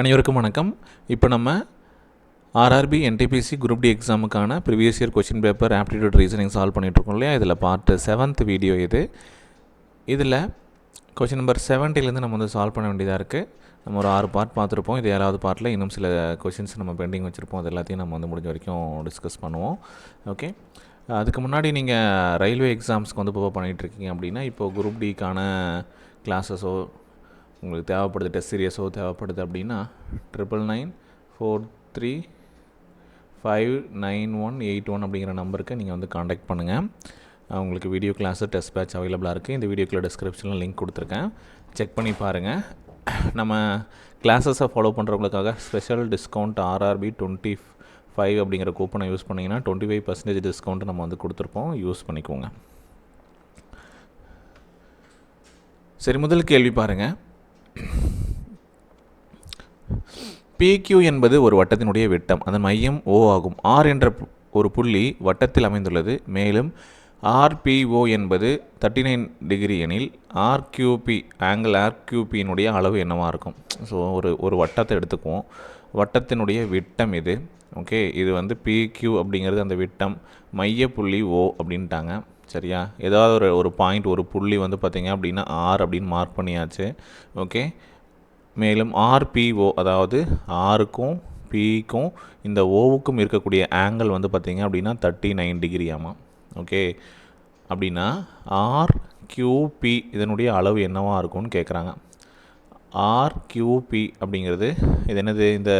அனைவருக்கும் வணக்கம். இப்போ நம்ம RRB NTPC group D எக்ஸாமுக்கான previous year question paper aptitude reasoning solve பண்ணிகிட்ருக்கோம் இல்லையா? இதில் பார்ட் செவன்த் வீடியோ இது. இதில் கொஷின் நம்பர் செவன்ட்டிலேருந்து நம்ம வந்து சால்வ் பண்ண வேண்டியதாக இருக்குது நம்ம ஒரு ஆறு பார்ட் பார்த்துருப்போம். இது ஏழாவது பார்ட்டில் இன்னும் சில கொஷின்ஸ் நம்ம பெண்டிங் வச்சுருப்போம். அது எல்லாத்தையும் நம்ம வந்து முடிஞ்ச வரைக்கும் டிஸ்கஸ் பண்ணுவோம். ஓகே அதுக்கு முன்னாடி நீங்கள் ரயில்வே எக்ஸாம்ஸ்க்கு வந்து இப்போ பண்ணிகிட்ருக்கீங்க அப்படின்னா இப்போது குரூப் டிக்கான கிளாஸஸோ உங்களுக்கு தேவைப்படுது டெஸ்ட் சீரியஸோ தேவைப்படுது அப்படின்னா triple nine four three five nine one eight one அப்படிங்கிற நம்பருக்கு நீங்கள் வந்து காண்டாக்ட் பண்ணுங்கள் உங்களுக்கு வீடியோ கிளாஸு டெஸ்ட் பேட்ச் அவைலபிளாக இருக்குது இந்த வீடியோக்குள்ள டிஸ்கிரிப்ஷனில் லிங்க் கொடுத்துருக்கேன். செக் பண்ணி பாருங்கள் நம்ம கிளாஸஸை follow பண்ணுறவங்களுக்காக special discount RRB twenty five அப்படிங்கிற கூப்பனை யூஸ் பண்ணிங்கன்னா டுவெண்ட்டி ஃபைவ் பர்சன்டேஜ் டிஸ்கவுண்ட் நம்ம வந்து கொடுத்துருப்போம். யூஸ் பண்ணிக்கோங்க. சரி முதல் கேள்வி பாருங்கள் பிக்யூ என்பது ஒரு வட்டத்தினுடைய விட்டம். அதன் மையம் ஓ ஆகும். ஆர் என்ற பு- ஒரு புள்ளி வட்டத்தில் அமைந்துள்ளது. மேலும் ஆர்பிஓ என்பது தேர்ட்டி நைன் டிகிரி எனில் ஆர்கியூபி ஆங்கிள் ஆர்கியூபியினுடைய அளவு என்னவாக இருக்கும்? ஸோ ஒரு ஒரு வட்டத்தை எடுத்துக்குவோம். வட்டத்தினுடைய விட்டம் இது. ஓகே இது வந்து பிக்யூ அப்படிங்கிறது அந்த விட்டம். மைய புள்ளி அப்படின்ட்டாங்க. சரியா? ஏதாவது ஒரு ஒரு பாயிண்ட் ஒரு புள்ளி வந்து பார்த்திங்க அப்படின்னா ஆர் அப்படின்னு மார்க் பண்ணியாச்சு. ஓகே மேலும் ஆர்பிஓ அதாவது ஆருக்கும் பிக்கும் இந்த ஓவுக்கும் இருக்கக்கூடிய ஆங்கிள் வந்து பார்த்தீங்க அப்படின்னா தேர்ட்டி நைன் டிகிரி ஆமாம் ஓகே அப்படின்னா ஆர்கியூபி இதனுடைய அளவு என்னவாக இருக்கும்னு கேட்குறாங்க ஆர்கியூபி அப்படிங்கிறது இது என்னது? இந்த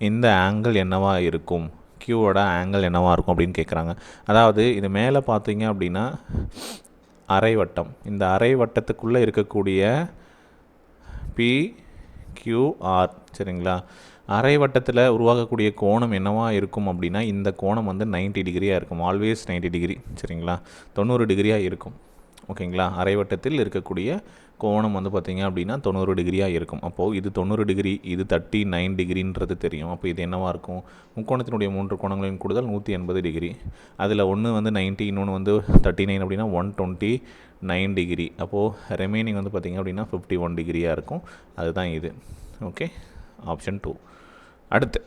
இந்த ஆங்கிள் என்னவாக இருக்கும்? கியூவோட ஆங்கிள் என்னவாக இருக்கும் அப்படின்னு கேட்குறாங்க அதாவது இது மேலே பார்த்தீங்க அப்படின்னா அரை வட்டம் இந்த அரை வட்டத்துக்குள்ளே இருக்கக்கூடிய பி கியூஆர் சரிங்களா? அரை வட்டத்தில் உருவாகக்கூடிய கோணம் என்னவாக இருக்கும் அப்படின்னா இந்த கோணம் வந்து 90 டிகிரியாக இருக்கும். ஆல்வேஸ் 90 டிகிரி சரிங்களா? தொண்ணூறு டிகிரியாக இருக்கும். ஓகேங்களா? அரை வட்டத்தில் இருக்கக்கூடிய கோணம் வந்து பார்த்தீங்க அப்படின்னா தொண்ணூறு டிகிரியாக இருக்கும். அப்போது இது தொண்ணூறு டிகிரி இது தேர்ட்டி நைன் டிகிரின்றது தெரியும். அப்போ இது என்னவாக இருக்கும்? முக்கோணத்தினுடைய மூன்று கோணங்களின் கூடுதல் நூற்றி எண்பது டிகிரி. அதில் ஒன்று வந்து 90 இன்னொன்று வந்து தேர்ட்டி நைன் அப்படின்னா ஒன் டுவெண்ட்டி நைன் டிகிரி. அப்போது ரிமைனிங் வந்து பார்த்திங்க அப்படின்னா ஃபிஃப்டி ஒன் டிகிரியாக இருக்கும். அதுதான் இது. ஓகே ஆப்ஷன் டூ அடுத்து.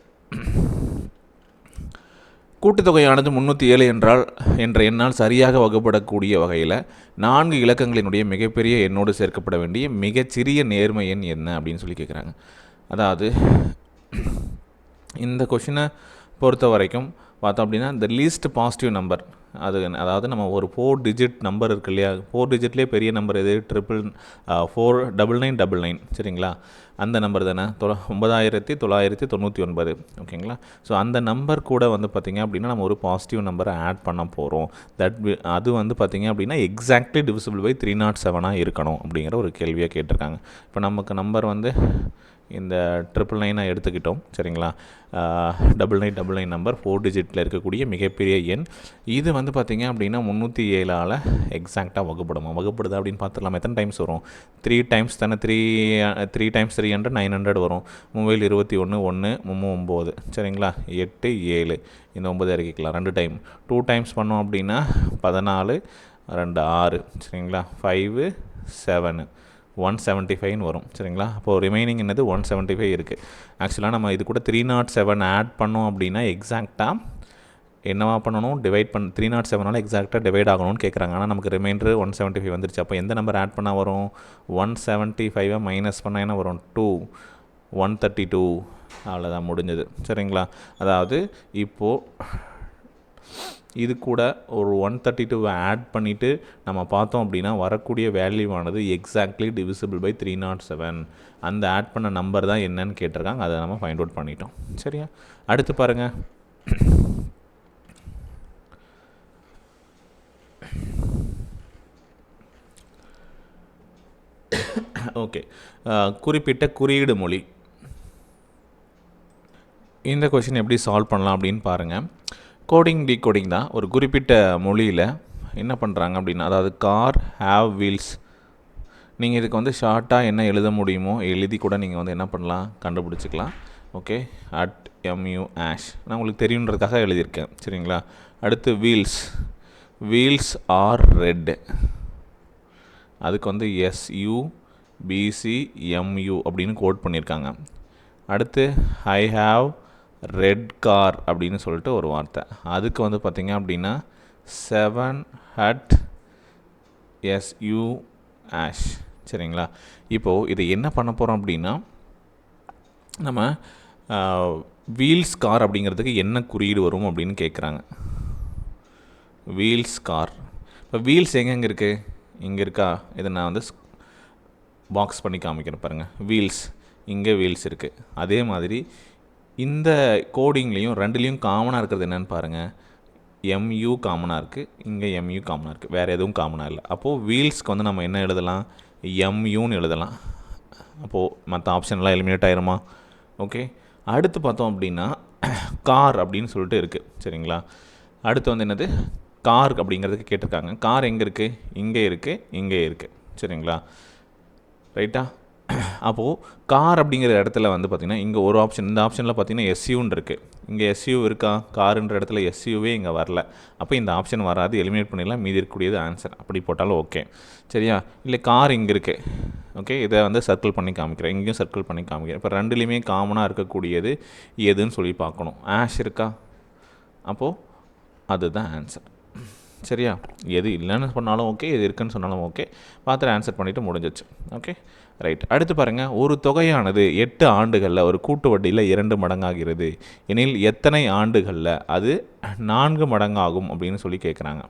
கூட்டுத்தொகையானது முந்நூற்றி ஏழு என்றால் என்ற எண்ணால் சரியாக வகுப்படக்கூடிய வகையில் நான்கு இலக்கங்களினுடைய மிகப்பெரிய எண்ணோடு சேர்க்கப்பட வேண்டிய மிகச்சிறிய நேர்மை எண் என்ன அப்படின்னு சொல்லி கேட்குறாங்க அதாவது இந்த கொஷினை பொறுத்த வரைக்கும் பார்த்தோம் அப்படின்னா இந்த லீஸ்ட் பாசிட்டிவ் நம்பர் அது அதாவது நம்ம ஒரு ஃபோர் டிஜிட் நம்பர் இருக்கு இல்லையா? ஃபோர் டிஜிட்லேயே பெரிய நம்பர் எது? Triple four double nine double nine சரிங்களா? அந்த நம்பர் தானே? தொ ஒன்பதாயிரத்தி தொள்ளாயிரத்தி தொண்ணூற்றி ஒன்பது. ஓகேங்களா? ஸோ அந்த நம்பர் கூட வந்து பார்த்திங்க அப்படின்னா நம்ம ஒரு பாசிட்டிவ் நம்பரை ஆட் பண்ண போகிறோம் தட் அது வந்து பார்த்திங்க அப்படின்னா exactly divisible by three not செவனாக இருக்கணும் அப்படிங்கிற ஒரு கேள்வியாக கேட்டிருக்காங்க. இப்போ நமக்கு நம்பர் வந்து இந்த ட்ரிபிள் நைனை எடுத்துக்கிட்டோம் சரிங்களா? Double nine double nine number four டிஜிட்டில் இருக்கக்கூடிய மிகப்பெரிய எண். இது வந்து பார்த்திங்க அப்படின்னா முந்நூற்றி ஏழால் எக்ஸாக்டாக வகுப்படுமா? வகுப்படுது அப்படின்னு பார்த்துடலாம் எத்தனை டைம்ஸ் வரும்? த்ரீ டைம்ஸ் தானே? Three three times three hundred nine hundred வரும். மொபைல் இருபத்தி ஒன்று ஒன்று மும்மு ஒம்பது சரிங்களா? எட்டு ஏழு. இந்த ஒம்பது இறக்கிக்கலாம். ரெண்டு டைம் டூ டைம்ஸ் பண்ணோம் அப்படின்னா பதினாலு ரெண்டு ஆறு சரிங்களா? ஃபைவு செவனு ஒன் செவன்ட்டி ஃபைவ்னு வரும். சரிங்களா? அப்போது ரிமைனிங் என்னது? ஒன் செவன்ட்டி ஃபைவ் இருக்குது ஆக்சுவலாக நம்ம இது கூட த்ரீ நாட் செவன் ஆட் பண்ணோம் அப்படின்னா எக்ஸாக்டாக என்னவா பண்ணணும்? டிவைட் பண்ண த்ரீ நாட் செவனால் எக்ஸாக்டாக டிவைட் ஆகணும்னு கேட்குறாங்க ஆனால் நமக்கு ரிமைண்டர் ஒன் செவன்ட்டி ஃபைவ் வந்துருச்சு. அப்போ எந்த நம்பர் ஆட் பண்ணால் வரும்? ஒன் செவன்ட்டி ஃபைவை மைனஸ் பண்ணால் என்ன வரும்? டூ ஒன் தேர்ட்டி டூ அவ்வளோதான் முடிஞ்சது. சரிங்களா? அதாவது இப்போது இது கூட ஒரு ஒன் தேர்ட்டி டூவை ஆட் பண்ணிவிட்டு நம்ம பார்த்தோம் அப்படின்னா வரக்கூடிய வேல்யூவானது exactly divisible by three not seven அந்த ஆட் பண்ண நம்பர் தான் என்னன்னு கேட்டிருக்காங்க. அதை நம்ம ஃபைண்ட் அவுட் பண்ணிட்டோம். சரியா? அடுத்து பாருங்கள் ஓகே குறிப்பிட்ட குறியீடு மொழி. இந்த கொஷின் எப்படி சால்வ் பண்ணலாம் அப்படின்னு பாருங்கள் கோடிங் டிகோடிங் தான். ஒரு குறிப்பிட்ட மொழியில் என்ன பண்ணுறாங்க அப்படின்னா அதாவது கார் ஹேவ் வீல்ஸ் நீங்கள் இதுக்கு வந்து ஷார்ட்டாக என்ன எழுத முடியுமோ எழுதி கூட நீங்கள் வந்து என்ன பண்ணலாம் கண்டுபிடிச்சிக்கலாம். ஓகே அட் எம்யூ ஆஷ் நான் உங்களுக்கு தெரியுன்றதுக்காக எழுதியிருக்கேன். சரிங்களா? அடுத்து வீல்ஸ் வீல்ஸ் ஆர் ரெட் அதுக்கு வந்து எஸ்யூ பிசிஎம்யூ அப்படின்னு கோட் பண்ணியிருக்காங்க. அடுத்து ஐ ஹாவ் ரெட் கார் அப்படின்னு சொல்லிட்டு ஒரு வார்த்தை. அதுக்கு வந்து பார்த்திங்க அப்படின்னா செவன் ஹட் எஸ்யூ ஆஷ் சரிங்களா? இப்போது இதை என்ன பண்ண போகிறோம் அப்படின்னா நம்ம வீல்ஸ் கார் அப்படிங்கிறதுக்கு என்ன குறியீடு வரும் அப்படின்னு கேட்குறாங்க வீல்ஸ் கார் இப்போ வீல்ஸ் எங்கெங்கே இருக்குது இங்கே இருக்கா? இதை நான் வந்து பாக்ஸ் பண்ணி காமிக்கிறேன் பாருங்கள் வீல்ஸ் இங்கே வீல்ஸ் இருக்குது அதே மாதிரி இந்த கோடிங்லேயும் ரெண்டுலேயும் காமனாக இருக்கிறது என்னென்னு பாருங்கள் எம்யூ காமனாக இருக்குது இங்கே எம்யூ காமனாக இருக்குது வேறு எதுவும் காமனாக இல்லை. அப்போது வீல்ஸ்க்கு வந்து நம்ம என்ன எழுதலாம்? எம்யூன்னு எழுதலாம். அப்போது மற்ற ஆப்ஷன்லாம் எலிமினேட் ஆயிருமா? ஓகே அடுத்து பார்த்தோம் அப்படின்னா கார் அப்படின்னு சொல்லிட்டு இருக்குது சரிங்களா? அடுத்து வந்து என்னது? கார் அப்படிங்கிறதுக்கு கேட்டிருக்காங்க. கார் எங்கே இருக்குது இங்கே இருக்குது இங்கே இருக்குது சரிங்களா? ரைட்டா அப்போது கார் அப்படிங்கிற இடத்துல வந்து பார்த்திங்கன்னா இங்கே ஒரு ஆப்ஷன் இந்த ஆப்ஷனில் பார்த்தீங்கன்னா எஸ்யூன்னு இருக்குது இங்கே எஸ்யூ இருக்கா? காருன்ற இடத்துல எஸ்யூவே இங்கே வரல. அப்போ இந்த ஆப்ஷன் வராது எலிமினேட் பண்ணிடலாம். மீதி இருக்கக்கூடியது ஆன்சர் அப்படி போட்டாலும் ஓகே சரியா? இல்லை கார் இங்கே இருக்குது ஓகே இதை வந்து சர்க்கிள் பண்ணி காமிக்கிறேன். இங்கேயும் சர்க்கிள் பண்ணி காமிக்கிறேன். இப்போ ரெண்டுலேயுமே காமனாக இருக்கக்கூடியது எதுன்னு சொல்லி பார்க்கணும். ஆஷ் இருக்கா? அப்போது அதுதான் ஆன்சர் சரியா? எது இல்லைன்னு சொன்னாலும் ஓகே எது இருக்குன்னு சொன்னாலும் ஓகே பார்த்துட்டு ஆன்சர் பண்ணிவிட்டு முடிஞ்சிச்சு ஓகே ரைட் அடுத்து பாருங்கள் ஒரு தொகையானது எட்டு ஆண்டுகளில் ஒரு கூட்டு வட்டியில் இரண்டு மடங்காகிறது. எனில் எத்தனை ஆண்டுகளில் அது நான்கு மடங்காகும் அப்படின்னு சொல்லி கேட்குறாங்க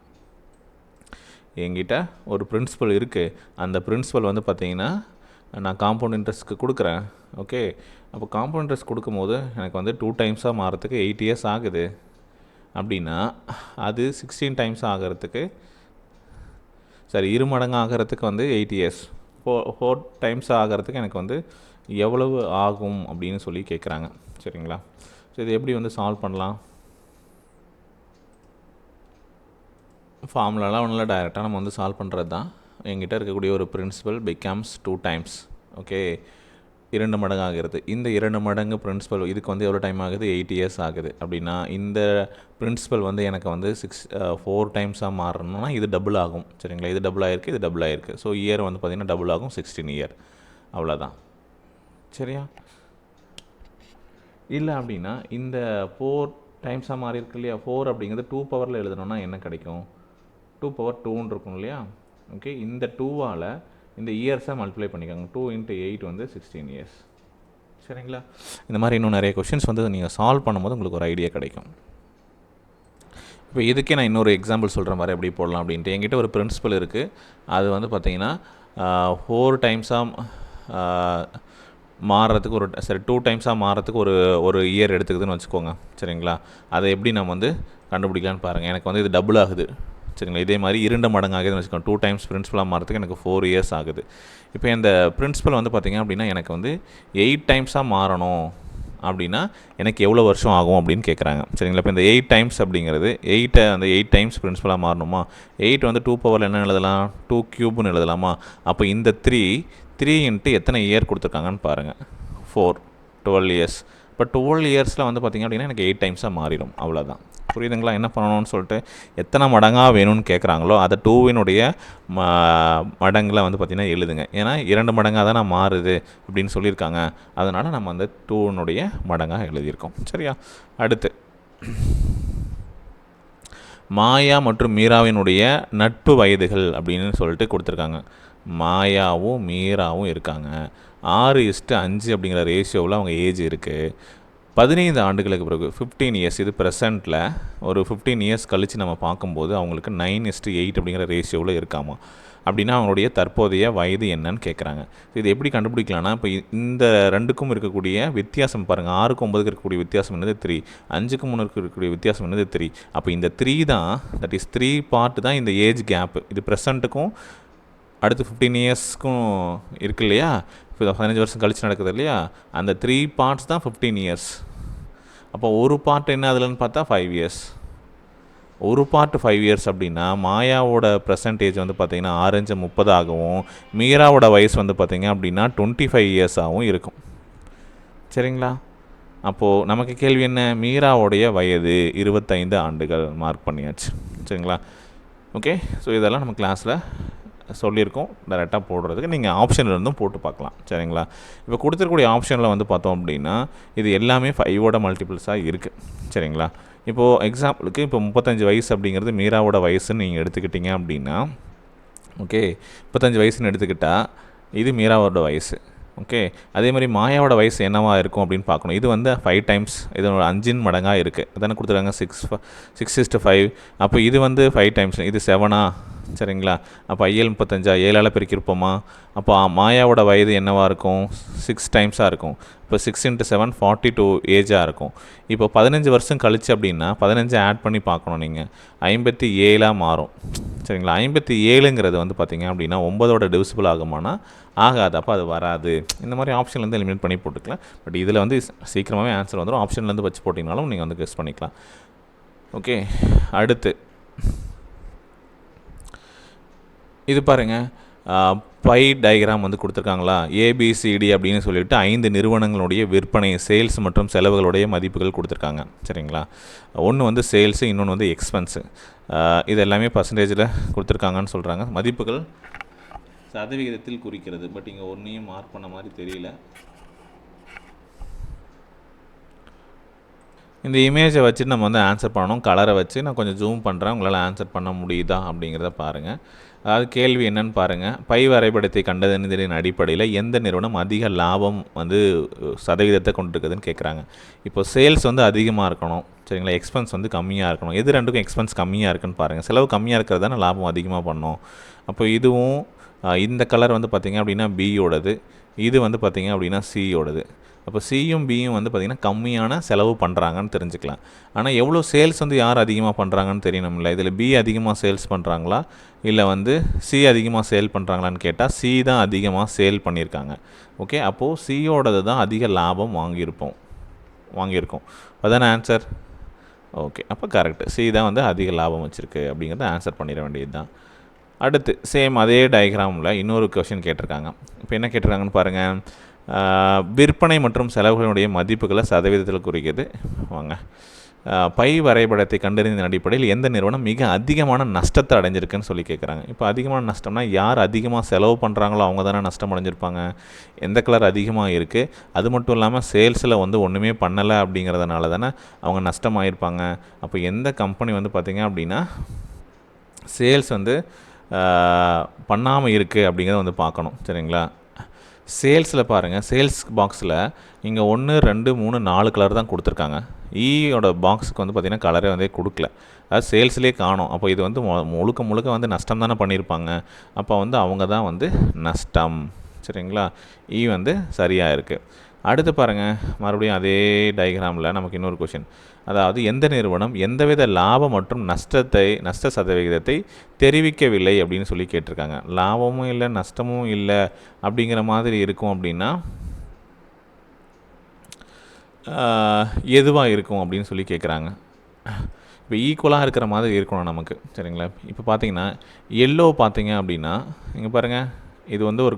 என்கிட்ட ஒரு பிரின்சிபல் இருக்குது அந்த பிரின்ஸிபல் வந்து பார்த்தீங்கன்னா நான் காம்பவுண்ட் இன்ட்ரெஸ்ட்க்கு கொடுக்குறேன். ஓகே அப்போ காம்பவுண்ட் இன்ட்ரெஸ்ட் கொடுக்கும்போது எனக்கு வந்து டூ டைம்ஸாக மாறத்துக்கு எயிட் இயர்ஸ் ஆகுது. அப்படின்னா அது சிக்ஸ்டீன் டைம்ஸ் ஆகிறதுக்கு சரி இரு மடங்கு ஆகிறதுக்கு வந்து eight years four four times ஆகிறதுக்கு எனக்கு வந்து எவ்வளவு ஆகும் அப்படின்னு சொல்லி கேட்குறாங்க சரிங்களா? ஸோ இது எப்படி வந்து சால்வ் பண்ணலாம்? ஃபார்முலாலாம் ஒன்றும் இல்லை டைரெக்டாக நம்ம வந்து சால்வ் பண்ணுறது தான் என்கிட்ட இருக்கக்கூடிய ஒரு principal becomes two times okay இரண்டு மடங்கு ஆகிறது. இந்த இரண்டு மடங்கு பிரின்ஸிபல் இதுக்கு வந்து எவ்வளோ டைம் ஆகுது? எயிட் இயர்ஸ் ஆகுது. அப்படின்னா இந்த பிரின்ஸிபல் வந்து எனக்கு வந்து சிக்ஸ் ஃபோர் டைம்ஸாக மாறணும்னா இது டபுள் ஆகும். சரிங்களா? இது டபுள் ஆகிருக்கு இது டபுள் ஆகிருக்கு ஸோ இயர் வந்து பார்த்திங்கன்னா டபுள் ஆகும் சிக்ஸ்டீன் இயர் அவ்வளோதான் சரியா? இல்லை அப்படின்னா இந்த ஃபோர் டைம்ஸாக மாறி இருக்கு இல்லையா? ஃபோர் அப்படிங்கிறது டூ பவரில் எழுதணும்னா என்ன கிடைக்கும்? டூ பவர் டூன்னு இருக்கும் இல்லையா? ஓகே இந்த டூவால் இந்த இயர்ஸை மல்டிப்ளை பண்ணிக்கோங்க. டூ இன்ட்டு எயிட் வந்து சிக்ஸ்டீன் இயர்ஸ் சரிங்களா? இந்த மாதிரி இன்னும் நிறைய கொஷின்ஸ் வந்து நீங்கள் சால்வ் பண்ணும்போது உங்களுக்கு ஒரு ஐடியா கிடைக்கும். இப்போ இதுக்கே நான் இன்னொரு எக்ஸாம்பிள் சொல்கிற மாதிரி எப்படி போடலாம் அப்படின்ட்டு. என்கிட்ட ஒரு பிரின்சிபல் இருக்குது அது வந்து பார்த்தீங்கன்னா ஃபோர் டைம்ஸாக மாறுறதுக்கு ஒரு சரி டூ டைம்ஸாக மாறுறதுக்கு ஒரு ஒரு இயர் எடுத்துக்குதுன்னு வச்சுக்கோங்க. சரிங்களா? அதை எப்படி நம்ம வந்து கண்டுபிடிக்கலான்னு பாருங்கள் எனக்கு வந்து இது டபுள் ஆகுது. சரிங்களா இதே மாதிரி இரண்டு மடங்காக வச்சுக்கோங்க. டூ டைம்ஸ் பிரின்ஸ்பலாக மாறதுக்கு எனக்கு ஃபோர் இயர்ஸ் ஆகுது. இப்போ இந்த பிரின்ஸ்பல் வந்து பார்த்திங்க அப்படின்னா எனக்கு வந்து எயிட் டைம்ஸாக மாறணும் அப்படின்னா எனக்கு எவ்வளோ வருஷம் ஆகும் அப்படின்னு கேட்குறாங்க சரிங்களா? இப்போ இந்த எயிட் டைம்ஸ் அப்படிங்கிறது எயிட்டை அந்த எயிட் டைம்ஸ் பிரின்ஸிபலாக மாறணுமா? எயிட் வந்து டூ பவர் என்ன எழுதலாம்? டூ க்யூப்னு எழுதலாமா? அப்போ இந்த த்ரீ த்ரீ இன்ட்டு எத்தனை இயர் கொடுத்துருக்காங்கன்னு பாருங்கள் ஃபோர் டுவெல் இயர்ஸ் இப்போ டுவெல் இயர்ஸில் வந்து பார்த்திங்க அப்படின்னா எனக்கு எயிட் டைம்ஸாக மாறிடும். அவ்வளோதான் புரியுதுங்களா? என்ன பண்ணணும்னு சொல்லிட்டு எத்தனை மடங்காக வேணும்னு கேட்குறாங்களோ அதை டூவினுடைய ம மடங்கில் வந்து பார்த்திங்கன்னா எழுதுங்க. ஏன்னா இரண்டு மடங்காக தான் நான் மாறுது அப்படின்னு சொல்லியிருக்காங்க. அதனால் நம்ம அந்த டூவினுடைய மடங்காக எழுதியிருக்கோம். சரியா? அடுத்து. மாயா மற்றும் மீராவினுடைய நட்பு வயதுகள் அப்படின்னு சொல்லிட்டு கொடுத்துருக்காங்க. மாயாவும் மீராவும் இருக்காங்க. ஆறு இஸ்ட்டு அஞ்சு அப்படிங்கிற ரேஷியோவில் அவங்க ஏஜ் இருக்குது பதினைந்து ஆண்டுகளுக்கு பிறகு ஃபிஃப்டீன் இயர்ஸ் இது ப்ரெசண்ட்டில் ஒரு ஃபிஃப்டீன் இயர்ஸ் கழித்து நம்ம பார்க்கும்போது அவங்களுக்கு நைன் இஸ்ட்டு எயிட் அப்படிங்கிற ரேஷியோவில் இருக்காமா? அப்படின்னா அவங்களுடைய தற்போதைய வயது என்னன்னு கேட்குறாங்க இது எப்படி கண்டுபிடிக்கலாம்னா இப்போ இந்த ரெண்டுக்கும் இருக்கக்கூடிய வித்தியாசம் பாருங்கள் ஆறுக்கும் ஒன்பதுக்கு இருக்கக்கூடிய வித்தியாசம் என்னது த்ரீ அஞ்சுக்கு மூணுக்கு இருக்கக்கூடிய வித்தியாசம் என்னது த்ரீ அப்போ இந்த த்ரீ தான் தட் இஸ் த்ரீ பார்ட் தான் இந்த ஏஜ் கேப்பு இது ப்ரெசண்ட்டுக்கும் அடுத்து ஃபிஃப்டீன் இயர்ஸ்க்கும் இருக்கு இல்லையா? இப்போ பதினஞ்சு வருஷம் கழித்து நடக்குது இல்லையா? அந்த த்ரீ பார்ட்ஸ் தான் ஃபிஃப்டீன் இயர்ஸ் அப்போ ஒரு பார்ட் என்ன அதுலன்னு பார்த்தா ஃபைவ் இயர்ஸ் ஒரு பார்ட் ஃபைவ் இயர்ஸ் அப்படின்னா மாயாவோட ப்ரெசன்டேஜ் வந்து பார்த்திங்கன்னா ஆரஞ்சு முப்பதாகவும் மீராவோட வயசு வந்து பார்த்திங்க அப்படின்னா டுவெண்ட்டி ஃபைவ் இயர்ஸாகவும் இருக்கும். சரிங்களா? அப்போது நமக்கு கேள்வி என்ன? மீராவுடைய வயது இருபத்தைந்து ஆண்டுகள் மார்க் பண்ணியாச்சு. சரிங்களா? ஓகே ஸோ இதெல்லாம் நம்ம கிளாஸில் சொல்லியிருக்கோம். டேரெக்டாக போடுறதுக்கு நீங்கள் ஆப்ஷனில் இருந்தும் போட்டு பார்க்கலாம். சரிங்களா? இப்போ கொடுத்துருக்கூடிய ஆப்ஷனில் வந்து பார்த்தோம் அப்படின்னா இது எல்லாமே ஃபைவோட மல்டிபிள்ஸாக இருக்குது சரிங்களா? இப்போது எக்ஸாம்பிளுக்கு இப்போ முப்பத்தஞ்சு வயசு அப்படிங்கிறது மீராவோட வயசுன்னு நீங்கள் எடுத்துக்கிட்டிங்க அப்படின்னா ஓகே முப்பத்தஞ்சு வயசுன்னு எடுத்துக்கிட்டால் இது மீராவோட வயசு. ஓகே அதே மாதிரி மாயாவோட வயசு என்னவா இருக்கும் அப்படின்னு பார்க்கணும். இது வந்து ஃபைவ் டைம்ஸ் இதனோட அஞ்சின் மடங்காக இருக்குது அதானே கொடுத்துருக்காங்க? சிக்ஸ் சிக்ஸ் இஸ்ட்டு ஃபைவ் அப்போ இது வந்து ஃபைவ் டைம்ஸ் இது செவனா சரிங்களா? அப்போ ஐஏழு முப்பத்தஞ்சா? ஏழால் பெருக்கியிருப்போமா அப்போ மாயாவோட வயது என்னவாக இருக்கும்? சிக்ஸ் டைம்ஸாக இருக்கும். இப்போ six into seven forty two ஏஜாக இருக்கும். இப்போ பதினஞ்சு வருஷம் கழிச்சு அப்படின்னா பதினஞ்சு ஆட் பண்ணி பார்க்கணும் நீங்கள் ஐம்பத்தி ஏழாக மாறும். சரிங்களா? ஐம்பத்தி ஏழுங்கிறது வந்து பார்த்திங்க அப்படின்னா ஒம்பதோட டிவிசிபிள் ஆகுமானா ஆகாது. அப்போ அது வராது. இந்த மாதிரி ஆப்ஷன்லேருந்து எலிமினேட் பண்ணி போட்டுக்கலாம். பட் இதில் வந்து சீக்கிரமாகவே ஆன்சர் வந்துடும் ஆப்ஷன்லேருந்து வச்சு போட்டிங்கனாலும் நீங்கள் வந்து கெஸ் பண்ணிக்கலாம். ஓகே அடுத்து. இது பாருங்கள் பை டயக்ராம் வந்து கொடுத்துருக்காங்களா? ஏபிசிடி அப்படின்னு சொல்லிட்டு ஐந்து நிறுவனங்களுடைய விற்பனை சேல்ஸ் மற்றும் செலவுகளுடைய மதிப்புகள் கொடுத்துருக்காங்க. சரிங்களா? ஒன்று வந்து சேல்ஸு இன்னொன்று வந்து எக்ஸ்பென்ஸு இது எல்லாமே பர்சன்டேஜில் கொடுத்துருக்காங்கன்னு சொல்கிறாங்க மதிப்புகள் சதவிகிதத்தில் குறிக்கிறது. பட் இங்கே ஒன்றையும் மார்க் பண்ண மாதிரி தெரியல. இந்த இமேஜை வச்சுட்டு நம்ம வந்து ஆன்சர் பண்ணணும். கலரை வச்சு நான் கொஞ்சம் ஜூம் பண்ணுறேன் உங்களால் ஆன்சர் பண்ண முடியுதா அப்படிங்கிறத பாருங்கள் அதாவது கேள்வி என்னன்னு பாருங்கள் பை வரைபடத்தை கண்டறிந்ததின் அடிப்படையில் எந்த நிறுவனம் அதிக லாபம் வந்து சதவீதத்தை கொண்டிருக்குதுன்னு கேட்குறாங்க இப்போ சேல்ஸ் வந்து அதிகமாக இருக்கணும். சரிங்களா? எக்ஸ்பென்ஸ் வந்து கம்மியாக இருக்கணும். எது ரெண்டுக்கும் எக்ஸ்பென்ஸ் கம்மியாக இருக்குன்னு பாருங்கள் செலவு கம்மியாக இருக்கிறது தான் லாபம் அதிகமாக பண்ணோம். அப்போ இதுவும் இந்த கலர் வந்து பார்த்திங்க அப்படின்னா பியோடது இது வந்து பார்த்திங்க அப்படின்னா சியோடது அப்போ சியும் பியும் வந்து பார்த்திங்கன்னா கம்மியான செலவு பண்ணுறாங்கன்னு தெரிஞ்சுக்கலாம். ஆனால் எவ்வளோ சேல்ஸ் வந்து யார் அதிகமாக பண்ணுறாங்கன்னு தெரியணும்ல. இதில் பி அதிகமாக சேல்ஸ் பண்ணுறாங்களா இல்லை வந்து சி அதிகமாக சேல் பண்ணுறாங்களான்னு கேட்டால் சி தான் அதிகமாக சேல் பண்ணியிருக்காங்க. ஓகே அப்போது சியோடது தான் அதிக லாபம் வாங்கியிருப்போம். வாங்கியிருக்கோம். அதான ஆன்சர் ஓகே அப்போ கரெக்ட் சி தான் வந்து அதிக லாபம் வச்சுருக்கு அப்படிங்கிறத ஆன்சர் பண்ணிட வேண்டியது தான் அடுத்து சேம் அதே டயக்ராமில் இன்னொரு கொஷின் கேட்டிருக்காங்க. இப்போ என்ன கேட்டிருக்காங்கன்னு பாருங்கள் விற்பனை மற்றும் செலவுகளுடைய மதிப்புகளை சதவீதத்தில் குறிக்கிறது. வாங்க. பை வரைபடத்தை கண்டறிந்த அடிப்படையில் எந்த நிறுவனம் மிக அதிகமான நஷ்டத்தை அடைஞ்சிருக்குன்னு சொல்லி கேட்குறாங்க இப்போ அதிகமான நஷ்டம்னா யார் அதிகமாக செலவு பண்ணுறாங்களோ அவங்க தானே நஷ்டம் அடைஞ்சிருப்பாங்க. எந்த கலர் அதிகமாக இருக்குது அது மட்டும் இல்லாமல் சேல்ஸில் வந்து ஒன்றுமே பண்ணலை அப்படிங்கிறதுனால தானே அவங்க நஷ்டமாயிருப்பாங்க. அப்போ எந்த கம்பெனி வந்து பார்த்திங்க அப்படின்னா சேல்ஸ் வந்து பண்ணாமல் இருக்குது அப்படிங்கிறத வந்து பார்க்கணும். சரிங்களா? சேல்ஸில் பாருங்கள் சேல்ஸ் பாக்ஸில் இங்கே ஒன்று ரெண்டு மூணு நாலு கலர் தான் கொடுத்துருக்காங்க. ஈயோட e பாக்ஸுக்கு வந்து பார்த்திங்கன்னா கலரே வந்து கொடுக்கல. அது சேல்ஸ்லேயே காணும். அப்போ இது வந்து முழுக்க முழுக்க வந்து நஷ்டம் தானே பண்ணியிருப்பாங்க. அப்போ வந்து அவங்க தான் வந்து நஷ்டம். சரிங்களா? ஈ வந்து சரியாக இருக்குது அடுத்து பாருங்கள் மறுபடியும் அதே டயக்ராமில் நமக்கு இன்னொரு கொஷின் அதாவது எந்த நிறுவனம் எந்தவித லாபம் மற்றும் நஷ்டத்தை நஷ்ட சதவிகிதத்தை தெரிவிக்கவில்லை அப்படின்னு சொல்லி கேட்டிருக்காங்க. லாபமும் இல்லை நஷ்டமும் இல்லை அப்படிங்கிற மாதிரி இருக்கும் அப்படின்னா எதுவாக இருக்கும் அப்படின்னு சொல்லி கேட்குறாங்க. இப்போ ஈக்குவலாக இருக்கிற மாதிரி இருக்கணும் நமக்கு. சரிங்களா? இப்போ பார்த்தீங்கன்னா எல்லோ பார்த்தீங்க அப்படின்னா இங்கே பாருங்கள் இது வந்து ஒரு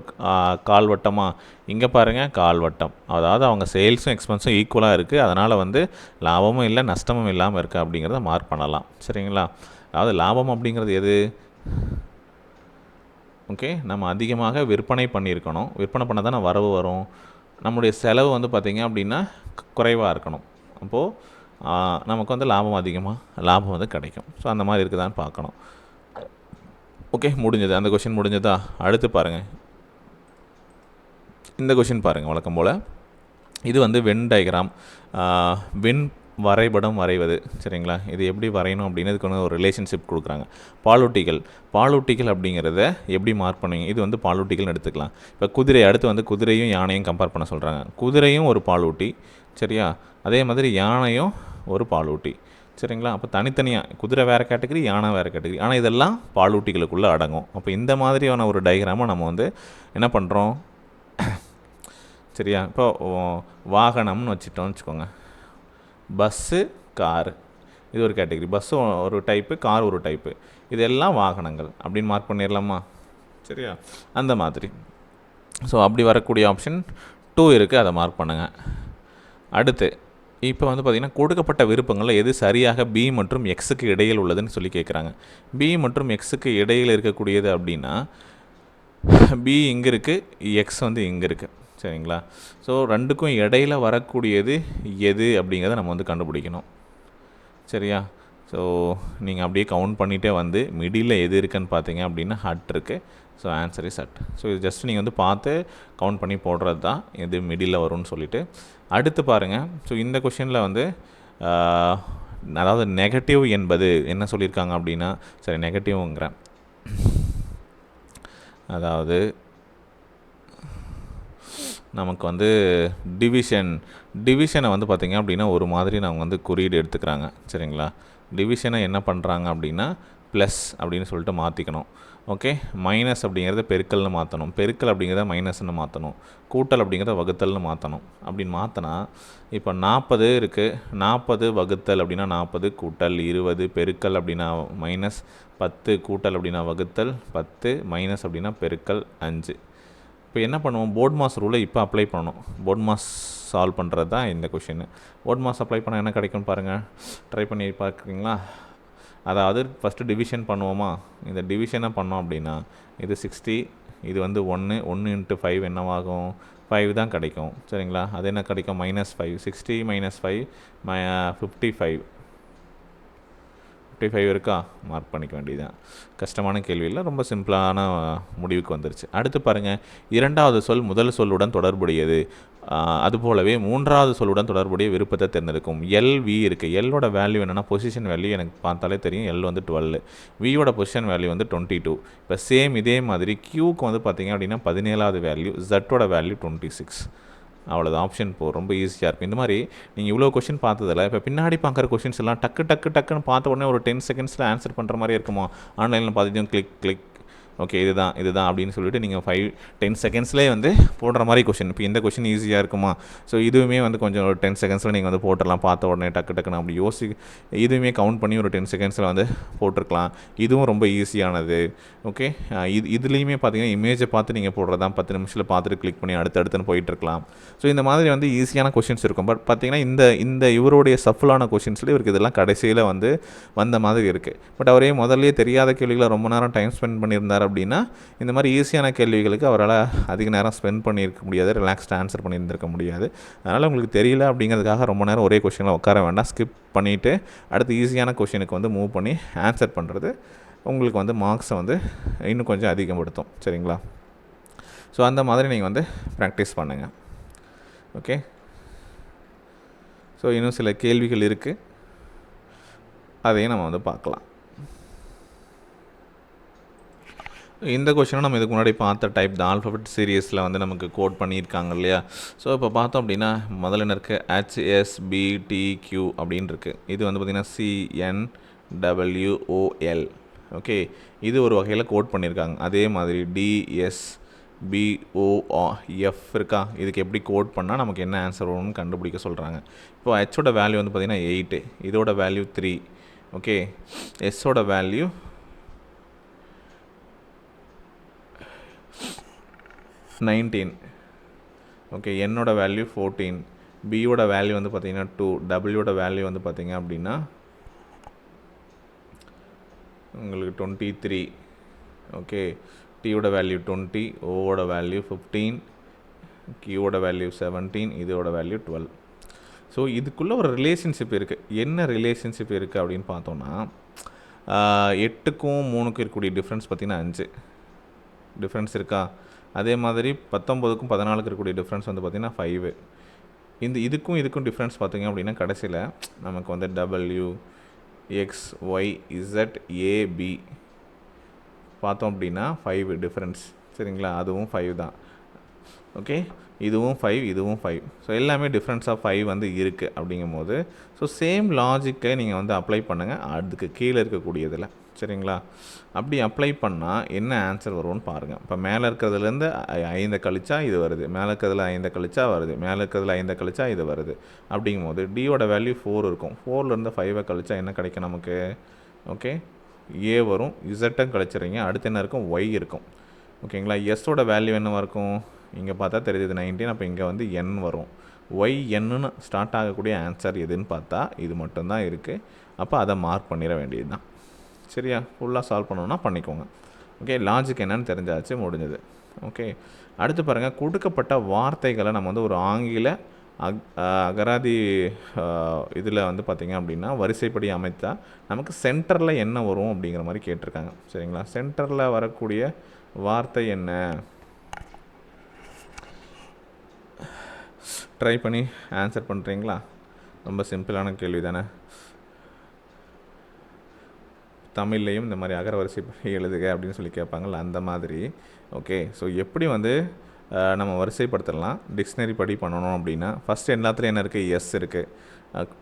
கால்வட்டமாக இங்கே பாருங்கள் கால்வட்டம். அதாவது அவங்க சேல்ஸும் எக்ஸ்பென்ஸும் ஈக்குவலாக இருக்குது அதனால் வந்து லாபமும் இல்லை நஷ்டமும் இல்லாமல் இருக்குது அப்படிங்கிறத மார்க் பண்ணலாம். சரிங்களா? அதாவது லாபம் அப்படிங்கிறது எது? ஓகே நம்ம அதிகமாக விற்பனை பண்ணியிருக்கணும். விற்பனை பண்ண தானே வரவு வரும். நம்முடைய செலவு வந்து பார்த்திங்க அப்படின்னா குறைவாக இருக்கணும். அப்போது நமக்கு வந்து லாபம் அதிகமாக லாபம் வந்து கிடைக்கும். ஸோ அந்த மாதிரி இருக்குதான்னு பார்க்கணும். ஓகே முடிஞ்சது? அந்த கொஷின் முடிஞ்சதா? அடுத்து பாருங்கள் இந்த கொஷின் பாருங்கள் வழக்கம் போல். இது வந்து வென் டயக்ராம் வென் வரைபடம் வரைவது. சரிங்களா? இது எப்படி வரையணும் அப்படின்னு இதுக்கு ஒரு ரிலேஷன்ஷிப் கொடுக்குறாங்க. பாலூட்டிகள் பாலூட்டிகள் அப்படிங்கிறத எப்படி மார்க் பண்ணுவீங்க? இது வந்து பாலூட்டிகள்னு எடுத்துக்கலாம். இப்போ குதிரை அடுத்து வந்து குதிரையும் யானையும் கம்பேர் பண்ண சொல்கிறாங்க குதிரையும் ஒரு பாலூட்டி சரியா? அதே மாதிரி யானையும் ஒரு பாலூட்டி. சரிங்களா? அப்போ தனித்தனியாக குதிரை வேறு கேட்டகரி யானை வேறு கேட்டகரி ஆனால் இதெல்லாம் பாலூட்டிகளுக்குள்ளே அடங்கும். அப்போ இந்த மாதிரியான ஒரு டயக்ராமை நம்ம வந்து என்ன பண்ணுறோம் சரியா? இப்போ வாகனம்னு வச்சுட்டோம்னு வச்சுக்கோங்க. Bus car. இது ஒரு கேட்டகரி பஸ்ஸு ஒரு டைப்பு கார் ஒரு டைப்பு இதெல்லாம் வாகனங்கள். அப்படின்னு மார்க் பண்ணிடலாமா சரியா? அந்த மாதிரி. ஸோ அப்படி வரக்கூடிய ஆப்ஷன் டூ இருக்குது அதை மார்க் பண்ணுங்கள் அடுத்து இப்போ வந்து பார்த்திங்கன்னா கொடுக்கப்பட்ட விருப்பங்களில் எது சரியாக பி மற்றும் எக்ஸுக்கு இடையில் உள்ளதுன்னு சொல்லி கேட்குறாங்க. பி மற்றும் எக்ஸுக்கு இடையில் இருக்கக்கூடியது அப்படின்னா பி இங்கே இருக்குது எக்ஸ் வந்து இங்கே இருக்குது சரிங்களா? ஸோ ரெண்டுக்கும் இடையில வரக்கூடியது எது அப்படிங்கிறத நம்ம வந்து கண்டுபிடிக்கணும். சரியா? ஸோ நீங்கள் அப்படியே கவுண்ட் பண்ணிகிட்டே வந்து மிடியில் எது இருக்குன்னு பார்த்தீங்க அப்படின்னா ஹட் இருக்குது so answer is at so இது ஜஸ்ட் நீங்கள் வந்து பார்த்து கவுண்ட் பண்ணி போடுறது தான் எது மிடில் வரும்னு சொல்லிட்டு. அடுத்து பாருங்கள் ஸோ இந்த கொஷினில் வந்து அதாவது நெகட்டிவ் என்பது என்ன சொல்லியிருக்காங்க அப்படின்னா சரி நெகட்டிவ்ங்கிறேன் அதாவது நமக்கு வந்து டிவிஷன் டிவிஷனை வந்து பார்த்திங்க அப்படின்னா ஒரு மாதிரி அவங்க வந்து குறியீடு எடுத்துக்கிறாங்க. சரிங்களா? டிவிஷனை என்ன பண்ணுறாங்க அப்படின்னா ப்ளஸ் அப்படின்னு சொல்லிட்டு மாற்றிக்கணும் ஓகே? மைனஸ் அப்படிங்கிறத பெருக்கல்னு மாற்றணும் பெருக்கல் அப்படிங்கிறத மைனஸ்னு மாற்றணும் கூட்டல் அப்படிங்கிறத வகுத்தல்னு மாற்றணும் அப்படின்னு மாற்றினா இப்போ நாற்பது இருக்குது நாற்பது வகுத்தல் அப்படின்னா நாற்பது கூட்டல் இருபது பெருக்கல் அப்படின்னா மைனஸ் பத்து கூட்டல் அப்படின்னா வகுத்தல் பத்து மைனஸ் அப்படின்னா பெருக்கல் அஞ்சு. இப்போ என்ன பண்ணுவோம்? போர்ட் மாஸ் ரூலை இப்போ அப்ளை பண்ணணும். போர்ட் மாஸ் சால்வ் பண்ணுறது தான் இந்த கொஷின் போர்ட் மாஸ் அப்ளை பண்ணால் என்ன கிடைக்கும்னு பாருங்கள் ட்ரை பண்ணி பார்க்குறீங்களா அதாவது ஃபஸ்ட்டு டிவிஷன் பண்ணுவோமா? இந்த டிவிஷனை பண்ணோம் அப்படின்னா இது சிக்ஸ்டி இது வந்து ஒன்று ஒன்று இன்ட்டு ஃபைவ் என்னவாகும்? ஃபைவ் தான் கிடைக்கும். சரிங்களா? அது என்ன கிடைக்கும்? Minus five sixty minus five my fifty five fifty five இருக்கா? மார்க் பண்ணிக்க வேண்டியதுதான். கஷ்டமான கேள்வி இல்லை. ரொம்ப சிம்பிளான uh, முடிவுக்கு வந்துருச்சு. அடுத்து பாருங்கள் இரண்டாவது சொல் முதல் சொல்லுடன் தொடர்புடையது. அதுபோலவே மூன்றாவது சொல்லுடன் தொடர்புடைய விருப்பத்தை தேர்ந்தெடுக்கும். எல் வி இருக்குது எல்லோட வேல்யூ என்னென்னா பொசிஷன் வேல்யூ எனக்கு பார்த்தாலே தெரியும். எல் வந்து டுவெல் வியோட பொசிஷன் வேல்யூ வந்து டுவெண்ட்டி டூ இப்போ சேம் இதே மாதிரி கியூக்கு வந்து பார்த்தீங்க அப்படின்னா பதினேழாவது வேல்யூ ஜட்டோட வேல்யூ டுவெண்ட்டி சிக்ஸ் அவ்வளோதான் ஆப்ஷன் போ ரொம்ப ஈஸியாக இருக்கும். இந்த மாதிரி நீங்கள் இவ்வளோ கொஷின் பார்த்ததில்ல இப்போ பின்னாடி பார்க்குற கொஷின்ஸ் எல்லாம் டக்கு டக்கு டக்குன்னு பார்த்த உடனே ஒரு டென் செகண்ட்ஸில் ஆன்சர் பண்ணுற மாதிரி இருக்குமா? ஆன்லைனில் பார்த்துட்டு கிளிக் கிளிக் ஓகே இதுதான் இதுதான் அப்படின்னு சொல்லிட்டு நீங்கள் ஃபைவ் டென் செகண்ட்ஸ்லேயே வந்து போடுற மாதிரி கொஷின் இப்போ இந்த கொஷின் ஈஸியாக இருக்குமா? ஸோ இதுவுமே வந்து கொஞ்சம் ஒரு டென் செகண்ட்ஸில் நீங்கள் வந்து போட்டுடலாம் பார்த்த உடனே டக்கு டக்குன்னு அப்படி யோசி இதுவுமே கவுண்ட் பண்ணி ஒரு டென் செகண்ட்ஸில் வந்து போட்டிருக்கலாம். இதுவும் ரொம்ப ஈஸியானது ஓகே இது இதுலேயுமே பார்த்தீங்கன்னா இமேஜை பார்த்து நீங்கள் போடுறதா பத்து நிமிஷத்தில் பார்த்துட்டு கிளிக் பண்ணி அடுத்தடுத்துன்னு போயிட்டுருக்கலாம். ஸோ இந்த மாதிரி வந்து ஈஸியான கொஷின்ஸ் இருக்கும். பட் பார்த்தீங்கன்னா இந்த இந்த இவருடைய சஃபுல்லான கொஷின்ஸில் இவருக்கு இதெல்லாம் கடைசியில் வந்து வந்த மாதிரி இருக்குது பட் அவரே முதல்லயே தெரியாத கேள்விகளை ரொம்ப நேரம் டைம் ஸ்பெண்ட் பண்ணியிருந்தார் அப்படின்னா இந்த மாதிரி ஈஸியான கேள்விகளுக்கு அவரால் அதிக நேரம் ஸ்பெண்ட் பண்ணியிருக்க முடியாது ரிலாக்ஸ்டாக ஆன்சர் பண்ணியிருந்திருக்க முடியாது. அதனால் உங்களுக்கு தெரியல அப்படிங்கிறதுக்காக ரொம்ப நேரம் ஒரே கொஷினில் உட்கார வேண்டாம். ஸ்கிப் பண்ணிவிட்டு அடுத்து ஈஸியான கொஷினுக்கு வந்து மூவ் பண்ணி ஆன்சர் பண்ணுறது உங்களுக்கு வந்து மார்க்ஸை வந்து இன்னும் கொஞ்சம் அதிகப்படுத்தும். சரிங்களா? ஸோ அந்த மாதிரி நீங்கள் வந்து ப்ராக்டிஸ் பண்ணுங்கள் ஓகே ஸோ இன்னும் சில கேள்விகள் இருக்குது அதையும் நம்ம வந்து பார்க்கலாம். இந்த கொஷினும் நம்ம இதுக்கு முன்னாடி பார்த்த டைப் தான் ஆல்ஃபபெட் சீரியஸில் வந்து நமக்கு கோட் பண்ணியிருக்காங்க இல்லையா? ஸோ இப்போ பார்த்தோம் அப்படின்னா முதல்ல என்ன இருக்குது ஹெச்எஸ்பிடிக்யூ அப்படின்னு இருக்குது இது வந்து பார்த்திங்கன்னா சிஎன் டபிள்யூஓஎல் ஓகே இது ஒரு வகையில் கோட் பண்ணியிருக்காங்க. அதே மாதிரி டிஎஸ் பிஓஎஃப் இருக்கா? இதுக்கு எப்படி கோட் பண்ணால் நமக்கு என்ன ஆன்சர் வரும்னு கண்டுபிடிக்க சொல்கிறாங்க இப்போ ஹெச்சோட வேல்யூ வந்து பார்த்திங்கன்னா எயிட்டு இதோட வேல்யூ த்ரீ ஓகே எஸ்ஸோட வேல்யூ நைன்டீன் ஓகே என்னோட வேல்யூ ஃபோர்டீன் பியோட வேல்யூ வந்து பார்த்தீங்கன்னா டூ டபிள்யூட வேல்யூ வந்து பார்த்தீங்க அப்படின்னா உங்களுக்கு டுவெண்ட்டி த்ரீ ஓகே டியோட வேல்யூ டுவெண்ட்டி ஓவோட வேல்யூ ஃபிஃப்டீன் கியூவோட வேல்யூ செவன்டீன் இதோட வேல்யூ டுவெல் ஸோ இதுக்குள்ளே ஒரு ரிலேஷன்ஷிப் இருக்குது என்ன ரிலேஷன்ஷிப் இருக்குது அப்படின்னு பார்த்தோன்னா எட்டுக்கும் மூணுக்கும் இருக்கக்கூடிய டிஃப்ரென்ஸ் பார்த்திங்கன்னா அஞ்சு. டிஃப்ரென்ஸ் இருக்கா? அதே மாதிரி பத்தொம்போதுக்கும் பதினாலுக்கு இருக்கக்கூடிய டிஃப்ரென்ஸ் வந்து பார்த்திங்கன்னா ஃபைவு இந்த இதுக்கும் இதுக்கும் டிஃப்ரென்ஸ் பார்த்தீங்க அப்படின்னா கடைசியில் நமக்கு வந்து W X Y Z AB பார்த்தோம் அப்படின்னா ஃபைவ் டிஃப்ரென்ஸ் சரிங்களா? அதுவும் ஃபைவ் தான். ஓகே இதுவும் ஃபைவ் இதுவும் ஃபைவ் ஸோ எல்லாமே டிஃப்ரென்ஸ் ஆஃப் ஃபைவ் வந்து இருக்குது அப்படிங்கும்போது ஸோ சேம் லாஜிக்கை நீங்கள் வந்து அப்ளை பண்ணுங்கள் அதுக்கு கீழே இருக்கக்கூடியதில். சரிங்களா? அப்படி அப்ளை பண்ணால் என்ன ஆன்சர் வரும்னு பாருங்கள் இப்போ மேலே இருக்கிறதுலேருந்து ஐ- ஐந்தை கழிச்சா இது வருது. மேலே இருக்கிறதுல ஐந்தை கழிச்சா வருது. மேலே இருக்கிறதுல ஐந்தை கழிச்சா இது வருது. அப்படிங்கும்போது டியோட வேல்யூ ஃபோர் இருக்கும். ஃபோர்லேருந்து ஃபைவை கழிச்சா என்ன கிடைக்கும் நமக்கு? ஓகே ஏ வரும். இசட்டும் கழிச்சிடுறீங்க. அடுத்து என்ன இருக்கும்? ஒய் இருக்கும். ஓகேங்களா எஸ்ஸோட வேல்யூ என்னவாக இருக்கும்? இங்கே பார்த்தா தெரியுது நைன்டீன் அப்போ இங்கே வந்து என் வரும். ஒய் என்னன்னு ஸ்டார்ட் ஆகக்கூடிய ஆன்சர் எதுன்னு பார்த்தா இது மட்டும்தான் இருக்குது அப்போ அதை மார்க் பண்ணிட வேண்டியது தான் சரியா? ஃபுல்லாக சால்வ் பண்ணணும்னா பண்ணிக்கோங்க. ஓகே லாஜிக் என்னன்னு தெரிஞ்சாச்சு முடிஞ்சது. ஓகே அடுத்து பாருங்கள் கொடுக்கப்பட்ட வார்த்தைகளை நம்ம வந்து ஒரு ஆங்கில அக் அகராதி இதில் வந்து பார்த்திங்க அப்படின்னா வரிசைப்படி அமைத்தா நமக்கு சென்டரில் என்ன வரும் அப்படிங்கிற மாதிரி கேட்டிருக்காங்க. சரிங்களா? சென்டரில் வரக்கூடிய வார்த்தை என்ன? ட்ரை பண்ணி ஆன்சர் பண்ணுறீங்களா ரொம்ப சிம்பிளான கேள்வி தானே தமிழ்லையும் இந்த மாதிரி அகர வரிசை எழுதுக அப்படின்னு சொல்லி கேட்பாங்கள்ல அந்த மாதிரி. ஓகே ஸோ எப்படி வந்து நம்ம வரிசைப்படுத்தலாம்? டிக்ஷனரி படி பண்ணணும் அப்படின்னா ஃபஸ்ட்டு எல்லாத்துலேயும் என்ன இருக்குது எஸ் இருக்குது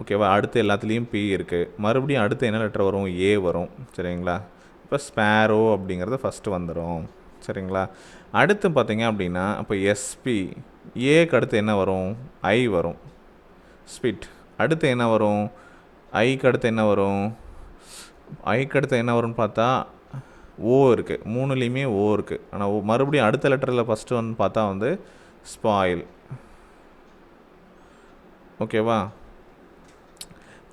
ஓகேவா அடுத்து எல்லாத்துலேயும் பி இருக்குது மறுபடியும் அடுத்து என்ன லெட்டர் வரும்? ஏ வரும். சரிங்களா? இப்போ ஸ்பேரோ அப்படிங்கிறது ஃபஸ்ட்டு வந்துடும் சரிங்களா? அடுத்து பார்த்தீங்க அப்படின்னா இப்போ எஸ்பி ஏக்கு அடுத்து என்ன வரும்? ஐ வரும். ஸ்பிட் அடுத்து என்ன வரும்? ஐக்கு அடுத்து என்ன வரும்? ஐக்கு அடுத்து என்ன வரும்னு பார்த்தா ஓ இருக்குது மூணுலேயுமே ஓ இருக்குது ஆனால் மறுபடியும் அடுத்த லெட்டரில் ஃபஸ்ட்டு வந்து பார்த்தா வந்து ஸ்பாயில் ஓகேவா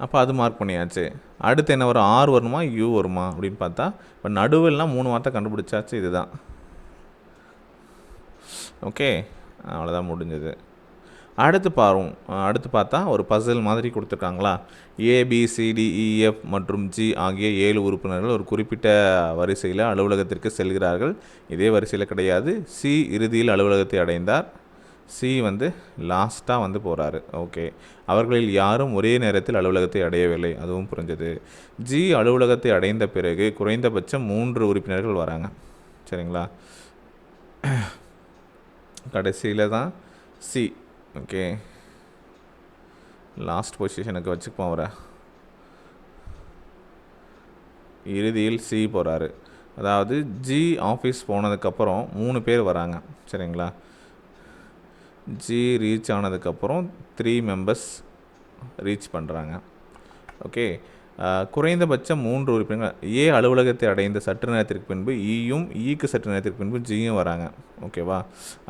அப்போ அது மார்க் பண்ணியாச்சு. அடுத்து என்ன வரும்? ஆர் வருமா? யூ வருமா? அப்படின்னு பார்த்தா இப்போ நடுவில்லாம் மூணு வார்த்தை கண்டுபிடிச்சாச்சு இதுதான். ஓகே அவ்வளோதான் முடிஞ்சது. அடுத்து பாரும் அடுத்து பார்த்தா ஒரு பசில் மாதிரி கொடுத்துருக்காங்களா? ஏபிசிடிஇஎஃப் e, மற்றும் ஜி ஆகிய ஏழு உறுப்பினர்கள் ஒரு குறிப்பிட்ட வரிசையில் அலுவலகத்திற்கு செல்கிறார்கள். இதே வரிசையில் கிடையாது. சி இறுதியில் அலுவலகத்தை அடைந்தார். சி வந்து லாஸ்ட்டாக வந்து போகிறாரு ஓகே அவர்களில் யாரும் ஒரே நேரத்தில் அலுவலகத்தை அடையவில்லை. அதுவும் புரிஞ்சது. ஜி அலுவலகத்தை அடைந்த பிறகு குறைந்தபட்சம் மூன்று உறுப்பினர்கள் வராங்க. சரிங்களா? கடைசியில் தான் சி ஓகே. லாஸ்ட் பொசிஷனுக்கு வச்சுப்போம் அவரை. இறுதியில் சி போகிறாரு அதாவது ஜி ஆஃபீஸ் போனதுக்கப்புறம் மூணு பேர் வராங்க. சரிங்களா? ஜி ரீச் ஆனதுக்கப்புறம் த்ரீ மெம்பர்ஸ் ரீச் பண்ணுறாங்க ஓகே குறைந்தபட்சம் மூன்று உறுப்பினர்கள். ஏ அலுவலகத்தை அடைந்த சற்று நேரத்திற்கு பின்பு ஈயும் ஈக்கு சற்று நேரத்திற்கு பின்பு ஜியும் வராங்க. ஓகேவா?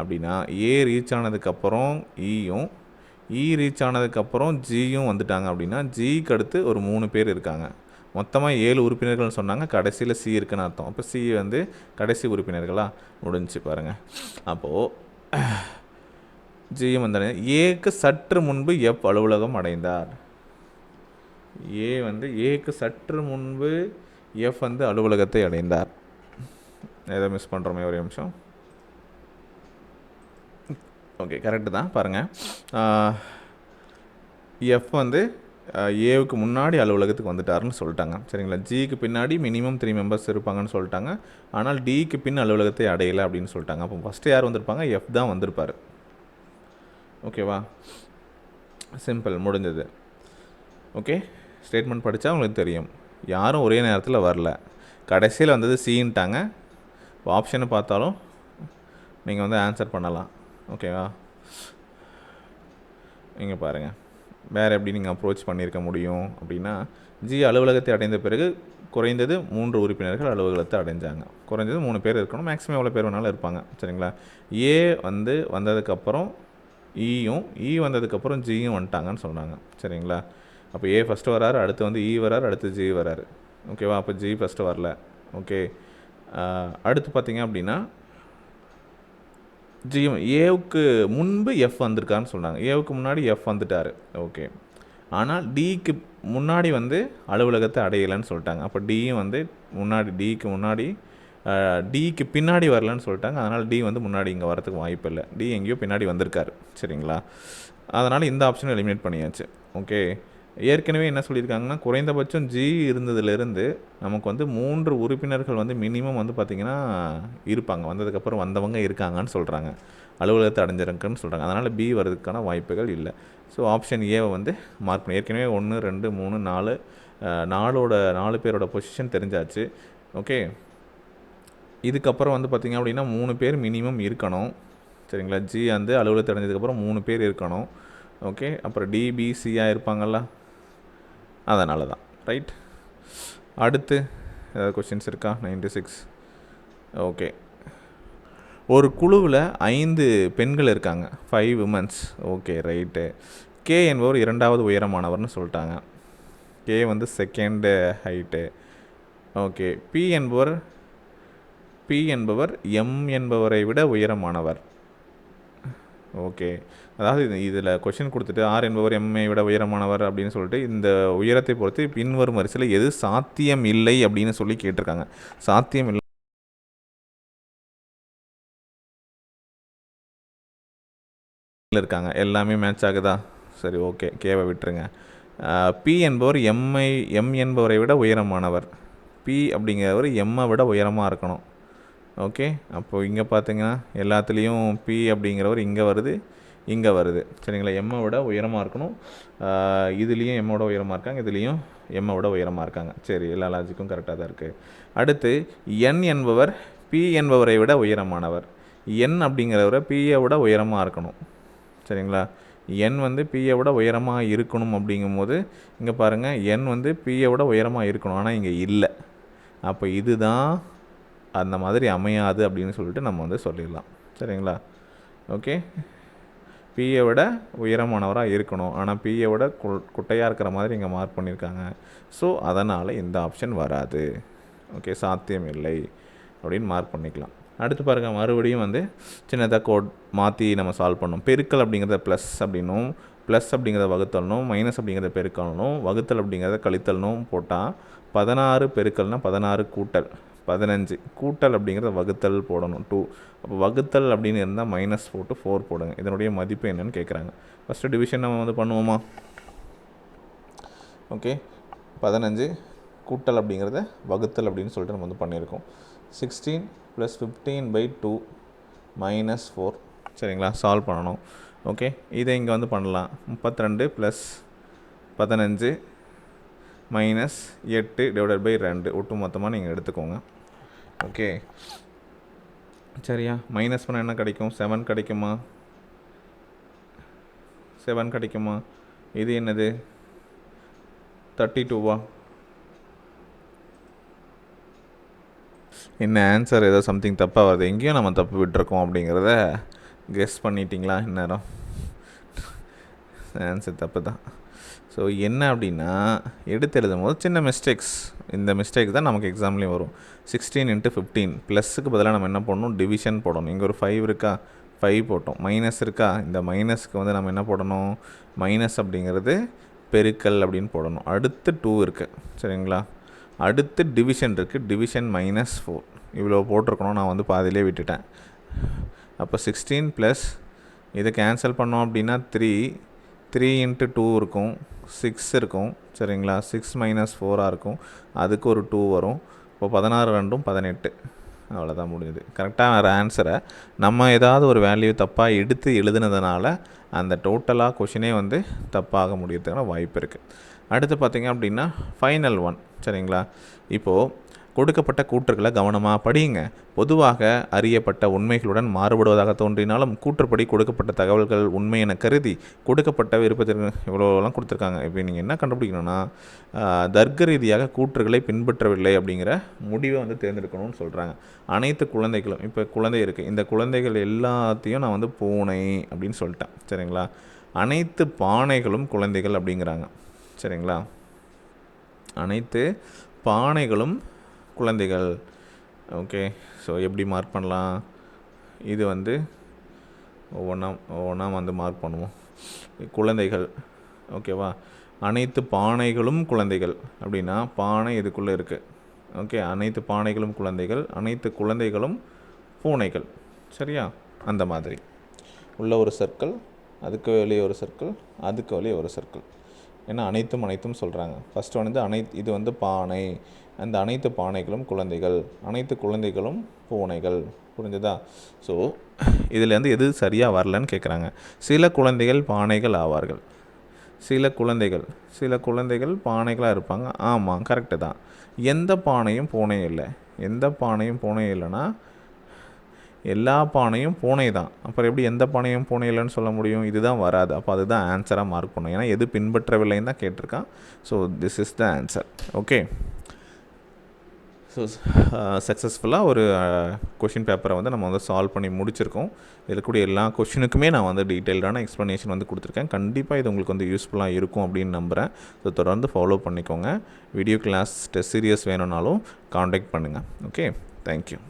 அப்படின்னா ஏ ரீச் ஆனதுக்கப்புறம் ஈயும் இ ரீச் ஆனதுக்கப்புறம் ஜியும் வந்துட்டாங்க அப்படின்னா ஜிக்கு அடுத்து ஒரு மூணு பேர் இருக்காங்க. மொத்தமாக ஏழு உறுப்பினர்கள்னு சொன்னாங்க. கடைசியில் சி இருக்குன்னு அர்த்தம். அப்போ சி வந்து கடைசி உறுப்பினர்களாக முடிஞ்சுச்சு பாருங்கள் அப்போது ஜியும் வந்தாங்க ஏக்கு சற்று முன்பு எஃப் அலுவலகம் அடைந்தார். ஏ வந்து ஏக்கு சற்று முன்பு எஃப் வந்து அலுவலகத்தை அடைந்தார். ஏதோ மிஸ் பண்ணுறோமே ஒரு நிமிஷம். ஓகே கரெக்டு தான். பாருங்கள் எஃப் வந்து ஏவுக்கு முன்னாடி அலுவலகத்துக்கு வந்துட்டாருன்னு சொல்லிட்டாங்க. சரிங்களா? ஜிக்கு பின்னாடி மினிமம் த்ரீ மெம்பர்ஸ் இருப்பாங்கன்னு சொல்லிட்டாங்க. ஆனால் டிக்கு பின் அலுவலகத்தை அடையலை அப்படின்னு சொல்லிட்டாங்க. அப்போ ஃபஸ்ட்டு யார் வந்திருப்பாங்க? எஃப் தான் வந்திருப்பார். ஓகேவா சிம்பிள் முடிஞ்சது. ஓகே ஸ்டேட்மெண்ட் படித்தா உங்களுக்கு தெரியும். யாரும் ஒரே நேரத்தில் வரல. கடைசியில் வந்தது சீன்ட்டாங்க. ஆப்ஷனை பார்த்தாலும் நீங்கள் வந்து ஆன்சர் பண்ணலாம். ஓகேவா இங்கே பாருங்கள் வேறு எப்படி நீங்கள் அப்ரோச் பண்ணியிருக்க முடியும் அப்படின்னா ஜி அலுவலகத்தை அடைந்த பிறகு குறைந்தது மூன்று உறுப்பினர்கள் அலுவலகத்தை அடைஞ்சாங்க. குறைஞ்சது மூணு பேர் இருக்கணும். மேக்ஸிமம் எவ்வளோ பேர் வேணாலும் இருப்பாங்க. சரிங்களா? ஏ வந்து வந்ததுக்கப்புறம் ஈயும் e இ e வந்ததுக்கப்புறம் ஜியும் வந்துட்டாங்கன்னு சொன்னாங்க. சரிங்களா? அப்போ ஏ ஃபஸ்ட்டு வராரு அடுத்து வந்து இ வராரு அடுத்து ஜி வராரு. ஓகேவா அப்போ ஜி ஃபஸ்ட்டு வரல. ஓகே அடுத்து பார்த்தீங்க அப்படின்னா ஜி ஏவுக்கு முன்பு எஃப் வந்திருக்கான்னு சொன்னாங்க ஏவுக்கு முன்னாடி எஃப் வந்துட்டார். ஓகே ஆனால் டிக்கு முன்னாடி வந்து அலுவலகத்தை அடையலைன்னு சொல்லிட்டாங்க. அப்போ டியும் வந்து முன்னாடி டிக்கு முன்னாடி டிக்கு பின்னாடி வரலன்னு சொல்லிட்டாங்க. அதனால் டி வந்து முன்னாடி இங்கே வரதுக்கு வாய்ப்பு இல்லை. டி எங்கேயோ பின்னாடி வந்திருக்காரு. சரிங்களா? அதனால் இந்த ஆப்ஷனும் எலிமினேட் பண்ணியாச்சு. ஓகே ஏற்கனவே என்ன சொல்லியிருக்காங்கன்னா குறைந்தபட்சம் ஜி இருந்ததுலேருந்து நமக்கு வந்து மூன்று உறுப்பினர்கள் வந்து மினிமம் வந்து பார்த்திங்கன்னா இருப்பாங்க. வந்ததுக்கப்புறம் வந்தவங்க இருக்காங்கன்னு சொல்கிறாங்க அலுவலகத்தை அடைஞ்சிருக்குன்னு சொல்கிறாங்க அதனால் பி வர்றதுக்கான வாய்ப்புகள் இல்லை. ஸோ ஆப்ஷன் ஏவை வந்து மார்க் பண்ணி. ஏற்கனவே ஒன்று ரெண்டு மூணு நாலு நாலோட நாலு பேரோட பொசிஷன் தெரிஞ்சாச்சு. ஓகே இதுக்கப்புறம் வந்து பார்த்திங்க அப்படின்னா மூணு பேர் மினிமம் இருக்கணும். சரிங்களா? ஜி வந்து அலுவலகத்தை அடைஞ்சதுக்கப்புறம் மூணு பேர் இருக்கணும். ஓகே அப்புறம் டிபிசியாக இருப்பாங்கள்ல அதனால தான் ரைட் அடுத்து ஏதாவது கொஷின்ஸ் இருக்கா? நைன்டி சிக்ஸ் ஓகே ஒரு குழுவில் ஐந்து பெண்கள் இருக்காங்க. Five womens okay right K என்பவர் இரண்டாவது உயரமானவர்னு சொல்லிட்டாங்க. கே வந்து செகண்டு ஹைட்டு ஓகே பி என்பவர் பி என்பவர் எம் என்பவரை விட உயரமானவர். ஓகே அதாவது இது இதில் கொஷின் கொடுத்துட்டு ஆர் என்பவர் எம்ஐ விட உயரமானவர் அப்படின்னு சொல்லிட்டு இந்த உயரத்தை பொறுத்து பின்வரும் வரிசையில் எது சாத்தியம் இல்லை அப்படின்னு சொல்லி கேட்டிருக்காங்க. சாத்தியம் இல்லை இருக்காங்க. எல்லாமே மேட்ச் ஆகுதா? சரி ஓகே கேவை விட்டுருங்க. பி என்பவர் எம்ஐ எம் என்பவரை விட உயரமானவர். பி அப்படிங்கிறவர் எம்மை விட உயரமாக இருக்கணும். ஓகே அப்போது இங்கே பார்த்தீங்கன்னா எல்லாத்துலேயும் பி அப்படிங்கிறவர் இங்கே வருது. இங்கே வருது. சரிங்களா? எம்மை விட உயரமாக இருக்கணும். இதுலேயும் எம்மோட உயரமாக இருக்காங்க. இதுலேயும் எம்மை விட உயரமாக இருக்காங்க. சரி எல்லா லாஜிக்கும் கரெக்டாக தான் இருக்குது அடுத்து என் என்பவர் பி என்பவரை விட உயரமானவர். என் அப்படிங்கிறவரை பியை விட உயரமாக இருக்கணும். சரிங்களா? என் வந்து பியை விட உயரமாக இருக்கணும் அப்படிங்கும்போது இங்கே பாருங்கள் என் வந்து பியை விட உயரமாக இருக்கணும். ஆனால் இங்கே இல்லை. அப்போ இதுதான் அந்த மாதிரி அமையாது அப்படின்னு சொல்லிட்டு நம்ம வந்து சொல்லிடலாம். சரிங்களா? ஓகே? பிஏ விட உயரமானவராக இருக்கணும். ஆனால் பிஏ விட கு குட்டையாக இருக்கிற மாதிரி இங்கே மார்க் பண்ணியிருக்காங்க ஸோ அதனால் இந்த ஆப்ஷன் வராது. ஓகே சாத்தியம் இல்லை அப்படின்னு மார்க் பண்ணிக்கலாம். அடுத்து பாருங்கள் மறுபடியும் வந்து சின்னதாக கோட் மாற்றி நம்ம சால்வ் பண்ணோம் பெருக்கல் அப்படிங்கிறத ப்ளஸ் அப்படின்னும் ப்ளஸ் அப்படிங்கிறத வகுத்தல்னும் மைனஸ் அப்படிங்கிறத பெருக்கல்னும் வகுத்தல் அப்படிங்கிறத கழித்தல்னும் போட்டால் பதினாறு பெருக்கல்னால் பதினாறு கூட்டல். பதினஞ்சு. கூட்டல் அப்படிங்கிறத வகுத்தல் போடணும். டூ அப்போ வகுத்தல் அப்படின்னு இருந்தால் மைனஸ் போட்டு ஃபோர் போடுங்க. இதனுடைய மதிப்பு என்னென்னு கேட்குறாங்க ஃபஸ்ட்டு டிவிஷன் நம்ம வந்து பண்ணுவோமா? ஓகே பதினஞ்சு. கூட்டல் அப்படிங்கிறத வகுத்தல் அப்படின்னு சொல்லிட்டு நம்ம வந்து பண்ணியிருக்கோம். Sixteen plus fifteen by two minus four சரிங்களா? சால்வ் பண்ணணும். ஓகே இதை இங்கே வந்து பண்ணலாம். முப்பத்திரெண்டு ப்ளஸ் பதினஞ்சு மைனஸ் எட்டு டிவைடட் பை ரெண்டு. ஒட்டு மொத்தமாக நீங்கள் எடுத்துக்கோங்க. ஓகே. சரியா? மைனஸ் பண்ண என்ன கிடைக்கும்? செவன் கிடைக்குமா? செவன் கிடைக்குமா? இது என்னது? தேர்ட்டி டூவா என்ன ஆன்சர் ஏதோ சம்திங் தப்பாக வருது எங்கேயும் நம்ம தப்பு விட்டுருக்கோம் அப்படிங்கிறத கெஸ் பண்ணிட்டீங்களா? இந்நேரம். ஆன்சர் தப்பு தான் ஸோ என்ன அப்படின்னா எடுத்து எழுதும் போது சின்ன மிஸ்டேக்ஸ் இந்த மிஸ்டேக் தான் நமக்கு எக்ஸாம்லேயும் வரும். சிக்ஸ்டீன் இன்ட்டு ஃபிஃப்டீன் ப்ளஸ்ஸுக்கு பதிலாக நம்ம என்ன பண்ணணும் டிவிஷன் போடணும். இங்கே ஒரு ஃபைவ் இருக்கா? ஃபைவ் போட்டோம். மைனஸ் இருக்கா? இந்த மைனஸ்க்கு வந்து நம்ம என்ன போடணும்? மைனஸ் அப்படிங்கிறது பெருக்கல் அப்படின்னு போடணும். அடுத்து டூ இருக்குது சரிங்களா? அடுத்து டிவிஷன் இருக்குது டிவிஷன் மைனஸ் ஃபோர் இவ்வளோ போட்டிருக்கணும். நான் வந்து பாதியிலே விட்டுட்டேன். அப்போ சிக்ஸ்டீன் ப்ளஸ் இதை கேன்சல் பண்ணோம் அப்படின்னா த்ரீ த்ரீ இன்ட்டு டூ இருக்கும். சிக்ஸ் இருக்கும். சரிங்களா? சிக்ஸ் மைனஸ் ஃபோராக இருக்கும். அதுக்கு ஒரு டூ வரும். இப்போ பதினாறு ரெண்டும் பதினெட்டு. அவ்வளோதான் முடிஞ்சுது. கரெக்டாக வேறு ஆன்சரை நம்ம ஏதாவது ஒரு வேல்யூ தப்பாக எடுத்து எழுதுனதுனால அந்த டோட்டலாக கொஷினே வந்து தப்பாக முடியறதுக்கான வாய்ப்பு இருக்குது அடுத்து பார்த்திங்க அப்படின்னா ஃபைனல் ஒன் சரிங்களா? இப்போது கொடுக்கப்பட்ட கூற்றுகளை கவனமாக படியுங்க. பொதுவாக அறியப்பட்ட உண்மைகளுடன் மாறுபடுவதாக தோன்றினாலும் கூற்றுப்படி கொடுக்கப்பட்ட தகவல்கள் உண்மை என கருதி கொடுக்கப்பட்ட விருப்பத்திற்கு இவ்வளோலாம் கொடுத்துருக்காங்க. இப்போ நீங்கள் என்ன கண்டுபிடிக்கணும்னா தர்க்க ரீதியாக கூற்றுகளை பின்பற்றவில்லை அப்படிங்கிற முடிவை வந்து தேர்ந்தெடுக்கணும்னு சொல்கிறாங்க அனைத்து குழந்தைகளும் இப்போ குழந்தை இருக்குது இந்த குழந்தைகள் எல்லாத்தையும் நான் வந்து பூனை அப்படின்னு சொல்லிட்டேன். சரிங்களா? அனைத்து பானைகளும் குழந்தைகள் அப்படிங்கிறாங்க. சரிங்களா? அனைத்து பானைகளும் குழந்தைகள். ஓகே ஸோ எப்படி மார்க் பண்ணலாம்? இது வந்து ஒவ்வொன்றா ஒவ்வொன்றா வந்து மார்க் பண்ணுவோம். குழந்தைகள் ஓகேவா அனைத்து பானைகளும் குழந்தைகள். அப்படின்னா பானை இதுக்குள்ளே இருக்குது ஓகே அனைத்து பானைகளும் குழந்தைகள் அனைத்து குழந்தைகளும் பூனைகள். சரியா? அந்த மாதிரி. உள்ள ஒரு சர்க்கிள் அதுக்கு வெளியே ஒரு சர்க்கிள் அதுக்கு வெளியே ஒரு சர்க்கிள் ஏன்னா அனைத்தும் அனைத்தும் சொல்கிறாங்க ஃபஸ்ட்டு வந்து அனைத்து இது வந்து பானை. அந்த அனைத்து பானைகளும் குழந்தைகள். அனைத்து குழந்தைகளும் பூனைகள். புரிஞ்சுதா? ஸோ இதுலேருந்து எது சரியாக வரலன்னு கேட்குறாங்க சில குழந்தைகள் பானைகள் ஆவார்கள். சில குழந்தைகள் சில குழந்தைகள் பானைகளாக இருப்பாங்க. ஆமாம் கரெக்டு தான். எந்த பானையும் பூனை இல்லை. எந்த பானையும் பூனை இல்லைன்னா எல்லா பானையும் பூனை தான். அப்புறம் எப்படி எந்த பானையும் பூனை இல்லைன்னு சொல்ல முடியும்? இதுதான் வராது. அப்போ அதுதான் ஆன்சராக மார்க் பண்ணும். ஏன்னா எது பின்பற்றவில்லைன்னு தான் கேட்டிருக்கான். So this is the answer okay so சக்ஸஸ்ஃபுல்லாக ஒரு uh, கொஷின் பேப்பரை வந்து நம்ம வந்து சால்வ் பண்ணி முடிச்சிருக்கோம். இதில் இருக்கக்கூடிய எல்லா கொஷினுக்குமே நான் வந்து டீட்டெயில்டான எக்ஸ்ப்ளனேஷன் வந்து கொடுத்துருக்கேன். கண்டிப்பாக இது உங்களுக்கு வந்து யூஸ்ஃபுல்லாக இருக்கும் அப்படின்னு நம்புகிறேன் ஸோ தொடர்ந்து ஃபாலோ பண்ணிக்கோங்க. வீடியோ கிளாஸ் டெஸ்ட் சீரியஸ் வேணும்னாலும் காண்டாக்ட் பண்ணுங்கள் ஓகே தேங்க்யூ